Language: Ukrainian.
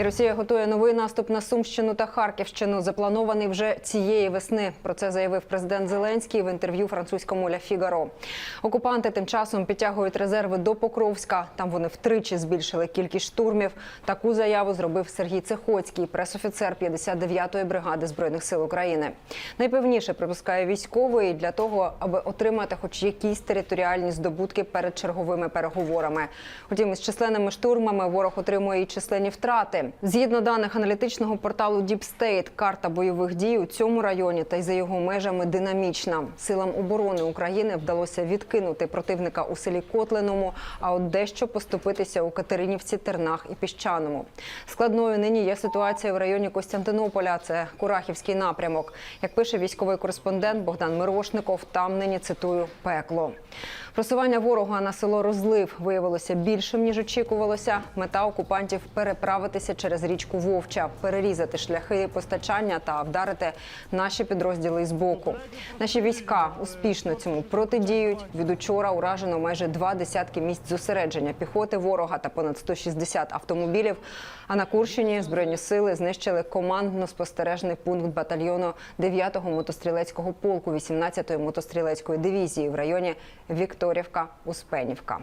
І Росія готує новий наступ на Сумщину та Харківщину, запланований вже цієї весни. Про це заявив президент Зеленський в інтерв'ю французькому Ля Фігаро. Окупанти тим часом підтягують резерви до Покровська. Там вони втричі збільшили кількість штурмів. Таку заяву зробив Сергій Цехоцький, пресофіцер 59-ї бригади збройних сил України. Найпевніше припускає військовий для того, аби отримати хоч якісь територіальні здобутки перед черговими переговорами. Утім, із численними штурмами ворог отримує і численні втрати. Згідно даних аналітичного порталу Deep State, карта бойових дій у цьому районі та й за його межами динамічна. Силам оборони України вдалося відкинути противника у селі Котлиному, а от дещо поступитися у Катеринівці, Тернах і Піщаному. Складною нині є ситуація в районі Костянтинополя. Це Курахівський напрямок. Як пише військовий кореспондент Богдан Мирошников, там нині цитую пекло. Просування ворога на село Розлив виявилося більшим ніж очікувалося. Мета окупантів переправитися через річку Вовча, перерізати шляхи постачання та вдарити наші підрозділи з боку. Наші війська успішно цьому протидіють. Від учора уражено майже два десятки місць зосередження піхоти ворога та понад 160 автомобілів. А на Курщині збройні сили знищили командно-спостережний пункт батальйону 9-го мотострілецького полку 18-ї мотострілецької дивізії в районі Вікторівка Успенівка.